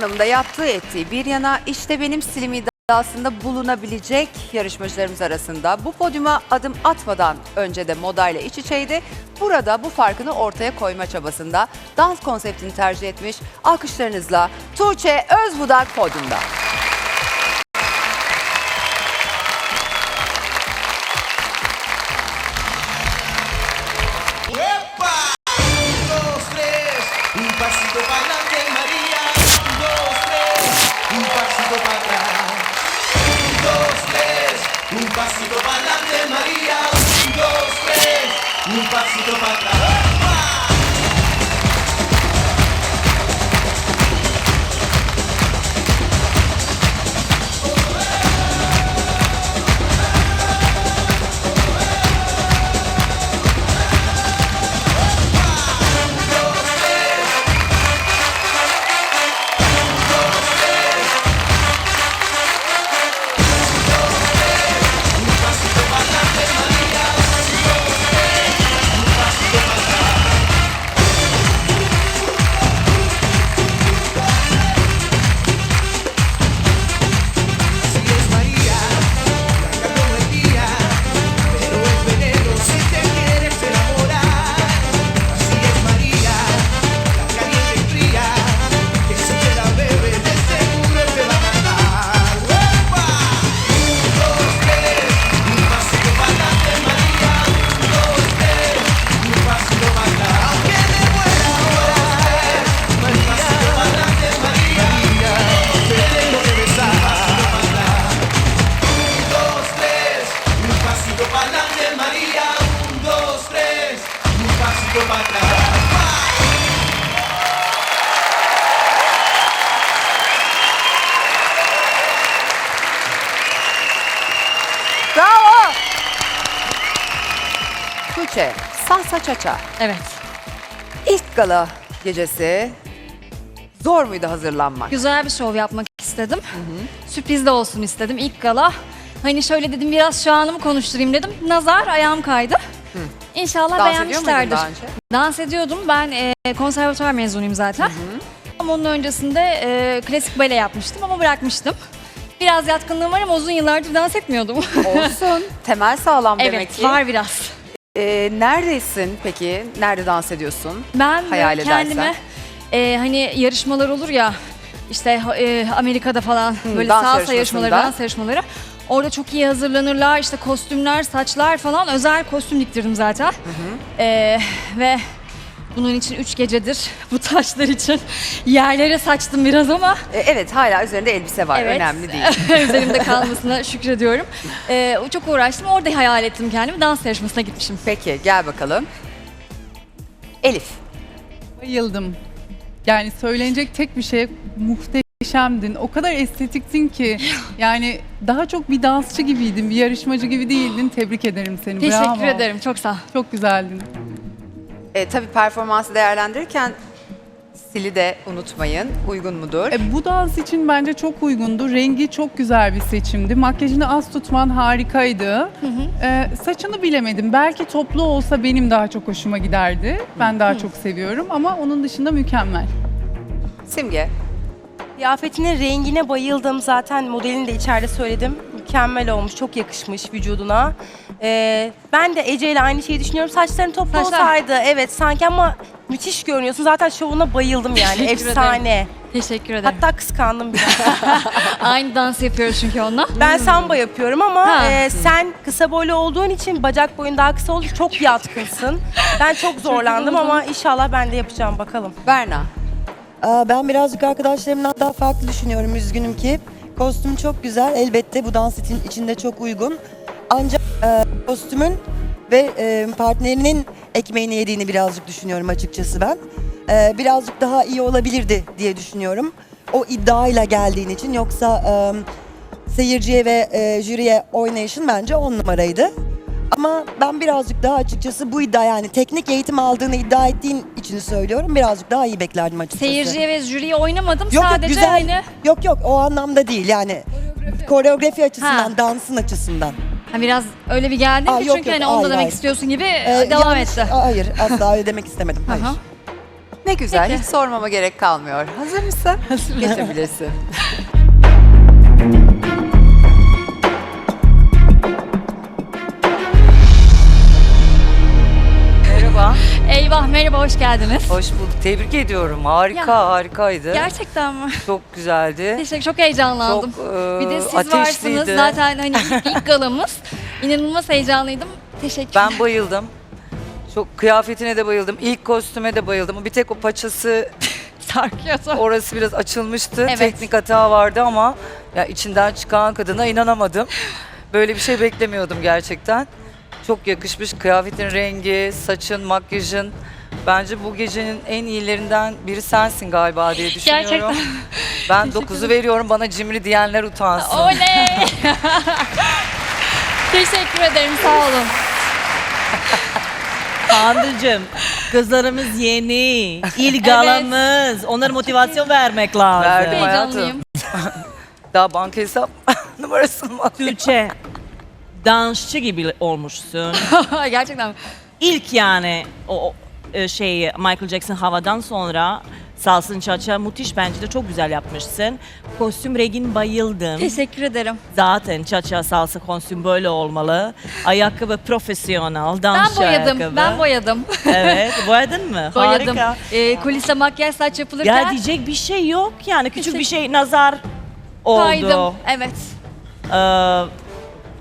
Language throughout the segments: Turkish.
anlamında yaptığı ettiği bir yana işte benim stilim iddiasında bulunabilecek yarışmacılarımız arasında bu podyuma adım atmadan önce de modayla iç içeydi. Burada bu farkını ortaya koyma çabasında dans konseptini tercih etmiş. Alkışlarınızla Tuğçe Özbudak podyumda. Adelante, María. Un, dos, tres, un pasito para atrás. Tuğçe, salsa çaça. Evet. İlk gala gecesi zor muydu hazırlanmak? Güzel bir şov yapmak istedim. Sürpriz de olsun istedim ilk gala. Hani şöyle dedim biraz şu anımı konuşturayım dedim. Nazar ayağım kaydı. İnşallah Dans ediyor muydun beğenmişlerdir. daha önce? Dans ediyordum. Ben e, konservatuvar mezunuyum zaten. Ama onun öncesinde e, klasik bale yapmıştım ama bırakmıştım. Biraz yatkınlığım var ama uzun yıllardır dans etmiyordum. Olsun. Temel sağlam demek evet, ki. var biraz. Ee, neredesin peki? Nerede dans ediyorsun? Ben böyle Hayal edersen. kendime e, hani yarışmalar olur ya işte e, Amerika'da falan böyle dans salsa yarışmaları, yarışmasında. dans yarışmaları. Orada çok iyi hazırlanırlar işte kostümler, saçlar falan özel kostüm diktirdim zaten. E, ve bunun için üç gecedir bu taşlar için yerlere saçtım biraz ama Ee, evet hala üzerinde elbise var. evet Önemli değil. üzerimde kalmasına şükrediyorum. E, çok uğraştım orada hayal ettim kendimi dans yarışmasına gitmişim. Peki gel bakalım. Elif. Bayıldım. Yani söylenecek tek bir şey muhteşemdin. O kadar estetiktin ki yani daha çok bir dansçı gibiydin, bir yarışmacı gibi değildin. Tebrik ederim seni. Teşekkür Bravo. ederim çok sağ ol. Çok güzeldin. E, tabii performansı değerlendirirken stili de unutmayın. Uygun mudur? E, bu dans için bence çok uygundu. Rengi çok güzel bir seçimdi. Makyajını az tutman harikaydı. E, saçını bilemedim. Belki toplu olsa benim daha çok hoşuma giderdi. Ben daha çok seviyorum ama onun dışında mükemmel. Simge. Kıyafetinin rengine bayıldım. Zaten modelini de içeride söyledim. Mükemmel olmuş, çok yakışmış vücuduna. Ee, ben de Ece ile aynı şeyi düşünüyorum. Saçların toplu Saçlar. olsaydı evet sanki ama müthiş görünüyorsun. Zaten şovuna bayıldım yani. Teşekkür Efsane. Teşekkür ederim. Hatta kıskandım biraz. Aynı dans yapıyoruz çünkü onunla. ben samba yapıyorum ama Ha. e, sen kısa boylu olduğun için bacak boyun daha kısa olduğu için çok yatkınsın. Ben çok zorlandım ama inşallah ben de yapacağım bakalım. Berna. Aa, Ben birazcık arkadaşlarımdan daha farklı düşünüyorum. Üzgünüm ki. Kostüm çok güzel. Elbette bu dans için içinde çok uygun. Ancak e, kostümün ve e, partnerinin ekmeğini yediğini birazcık düşünüyorum açıkçası ben. E, birazcık daha iyi olabilirdi diye düşünüyorum. O iddiayla geldiğin için. Yoksa e, seyirciye ve e, jüriye oynayışın bence on numaraydı. Ama ben birazcık daha açıkçası bu iddia yani teknik eğitim aldığını iddia ettiğin için söylüyorum. Birazcık daha iyi beklerdim açıkçası. Seyirciye ve jüriye oynamadım. Yok yok Sadece güzel. hani Yok yok o anlamda değil yani. Koreografi, açısından, Ha. dansın açısından. Ha, biraz öyle bir geldi Aa, ki yok, çünkü yok, hani onu da demek hayır. istiyorsun gibi Ee, devam yanlış- etti. Aa, Hayır asla öyle demek istemedim. Hayır. Aha. Ne güzel, Peki. hiç sormama gerek kalmıyor. Hazır mısın? Hazırım. Geçebilirsin. merhaba hoş geldiniz. hoş bulduk. Tebrik ediyorum. Harika, Ya. harikaydı. Gerçekten mi? Çok güzeldi. Teşekkür çok heyecanlandım. Çok e, bir de siz ateşliydi. varsınız zaten hani ilk, ilk galamız. İnanılmaz heyecanlıydım. Teşekkürler. Ben bayıldım. Çok kıyafetine de bayıldım. İlk kostüme de bayıldım. Bir tek o paçası, sarkıyordu. orası biraz açılmıştı. Evet. Teknik hata vardı ama ya içinden çıkan kadına inanamadım. Böyle bir şey beklemiyordum gerçekten. Çok yakışmış. Kıyafetin rengi, saçın, makyajın. Bence bu gecenin en iyilerinden biri sensin galiba diye düşünüyorum. Gerçekten. Ben Teşekkür 9'u veriyorum bana cimri diyenler utansın. Oley! Teşekkür ederim sağ olun. Handıcığım, kızlarımız yeni, ilk galamız. Onlara motivasyon vermek lazım. Verdim. Heyecanlıyım. Daha banka hesap numarasını mı alayım? Tuğçe, dansçı gibi olmuşsun. Gerçekten? İlk yani o o, e, şey Michael Jackson havadan sonra Salsın Çaça müthiş bence de çok güzel yapmışsın. Kostüm rengin bayıldım. Teşekkür ederim. Zaten Çaça salsa kostüm böyle olmalı. Ayakkabı profesyonel, Ben dansçı boyadım. ayakkabı. Ben boyadım. Evet, boyadın mı? boyadım. Harika. Ee, kulise makyaj saç yapılırken Ya diyecek bir şey yok yani küçük bir şey nazar oldu. kaydım. Evet. Ee,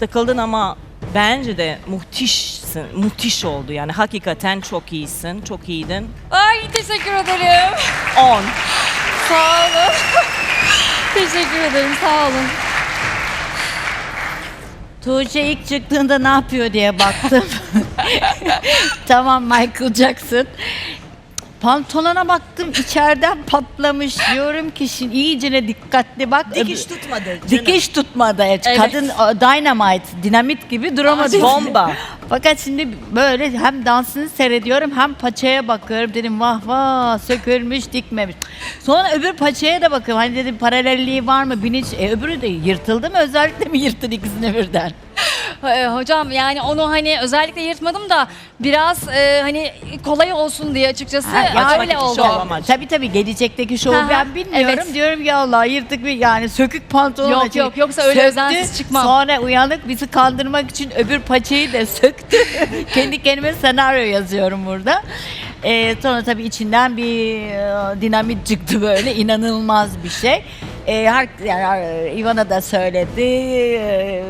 takıldın ama bence de muhtişsin, muhtiş oldu yani hakikaten çok iyisin, çok iyiydin. Ay teşekkür ederim. 10. Sağ olun. teşekkür ederim sağ olun. Tuğçe ilk çıktığında ne yapıyor diye baktım. tamam Michael Jackson. Pantolona baktım içeriden patlamış. Diyorum ki şimdi iyicene dikkatli bak. Dikiş tutmadı. canım. Dikiş tutmadı. Evet. Kadın o, dynamite, dinamit gibi duramadı. Bomba. Fakat şimdi böyle hem dansını seyrediyorum hem paçaya bakıyorum. Dedim vah vah sökülmüş dikmemiş. Sonra öbür paçaya da bakıyorum. Hani dedim paralelliği var mı? Biniş, e, öbürü de yırtıldı mı? Özellikle mi yırttın ikisini birden? Ee, hocam yani onu hani özellikle yırtmadım da biraz e, hani kolay olsun diye açıkçası Ha, öyle oldu. ama. Tabii tabii gelecekteki şovu hı, ben bilmiyorum. evet. Diyorum ki Allah yırtık bir yani sökük pantolon Yok, açık. yok, yoksa öyle özensiz çıkmam. Sonra uyanık bizi kandırmak için öbür paçayı da söktü. Kendi kendime senaryo yazıyorum burada. Ee, sonra tabii içinden bir e, dinamit çıktı böyle inanılmaz bir şey. Ee, her, yani, e, Ivana da söyledi. Ee,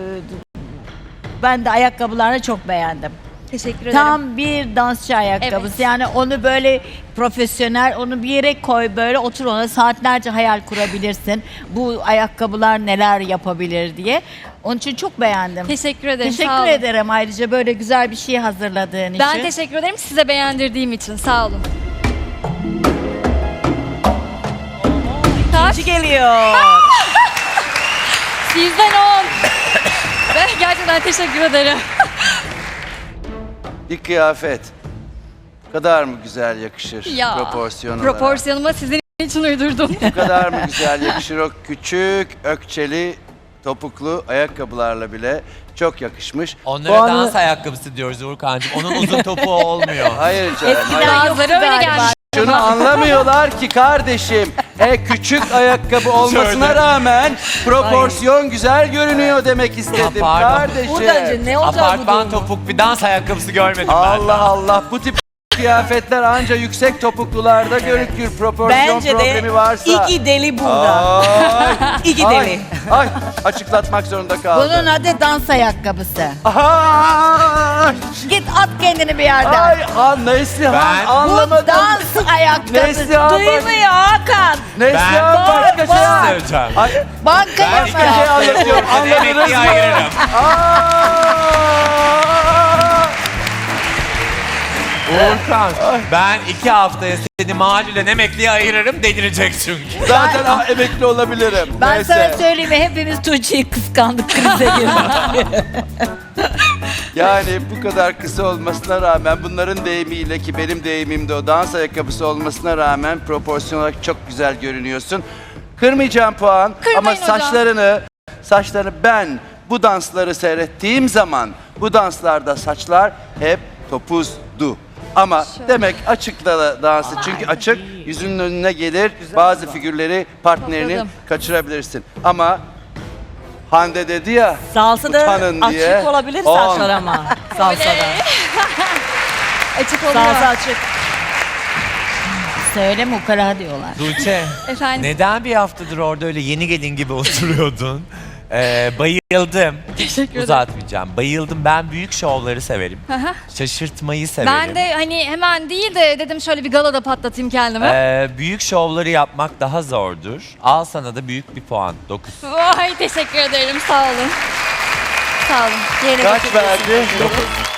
ben de ayakkabılarını çok beğendim. Teşekkür ederim. Tam bir dansçı ayakkabısı. Evet. Yani onu böyle profesyonel, onu bir yere koy böyle otur ona saatlerce hayal kurabilirsin. Bu ayakkabılar neler yapabilir diye. Onun için çok beğendim. Teşekkür ederim. sağ Teşekkür olun. ederim ayrıca böyle güzel bir şey hazırladığın Ben için. teşekkür ederim size beğendirdiğim için. Sağ olun. Kaç? İkinci geliyor. Sizden 10. Gerçekten teşekkür ederim. Bir kıyafet. Kadar mı güzel yakışır Ya, proporsiyon olarak? Proporsiyonumu sizin için uydurdum. Bu kadar mı güzel yakışır o küçük ökçeli topuklu ayakkabılarla bile çok yakışmış. Onlara Puanı- dans ayakkabısı diyoruz Uğurkancığım. Onun uzun topuğu olmuyor. Hayır canım. hayır. Bazıları öyle gelmiş. Şunu anlamıyorlar ki kardeşim. E küçük ayakkabı olmasına rağmen proporsiyon güzel görünüyor demek istedim pardon. kardeşim. ne olacak bu Apartman durum? topuk bir dans ayakkabısı görmedim ben. Allah Allah bu tip kıyafetler anca yüksek topuklularda görükür proporsiyon Bence de problemi varsa. iki deli burada. Ay, İki ay, deli. ay, açıklatmak zorunda kaldım. Bunun adı dans ayakkabısı. Ay, Git at kendini bir yerden. ay, ha, Neslihan Ben- Bu anlamadım. dans ayakkabısı. Neslihan bak, Duymuyor Hakan. Neslihan Ben- başka şey. Şey söyleyeceğim. Ay, Banka Ben iki şey hafta anlatıyorum, anladınız emekliye mı? ayırırım. Aa! Uğurkan, ben iki haftaya seni mahallen emekliye ayırırım delirecek çünkü. Zaten ha, emekli olabilirim. Ben Neyse. sana söyleyeyim mi? Hepimiz Tuğçe'yi kıskandık krize girdik. Yani bu kadar kısa olmasına rağmen bunların deyimiyle ki benim deyimim de o dans ayakkabısı olmasına rağmen proporsiyon olarak çok güzel görünüyorsun. Kırmayacağım puan Kırmayın ama hocam. saçlarını saçlarını ben bu dansları seyrettiğim zaman bu danslarda saçlar hep topuzdu. Ama demek açıkla da dansı çünkü açık yüzünün önüne gelir bazı figürleri partnerinin Topladım. kaçırabilirsin. Ama Hande dedi ya Salsa da utanın diye. açık olabilir On. saçlar ama. Salsa da. Açık oluyor. Salsa açık. Söyle mukara diyorlar. Tuğçe, Efendim. neden bir haftadır orada öyle yeni gelin gibi oturuyordun? Ee, bayıldım. Teşekkür ederim. Uzatmayacağım. Bayıldım. Ben büyük şovları severim. Aha. Şaşırtmayı severim. Ben de hani hemen değil de dedim şöyle bir galada patlatayım kendimi. Ee, büyük şovları yapmak daha zordur. Al sana da büyük bir puan. 9. Vay teşekkür ederim sağ olun. Sağ olun. Yerine Kaç bakabilirsiniz. verdi?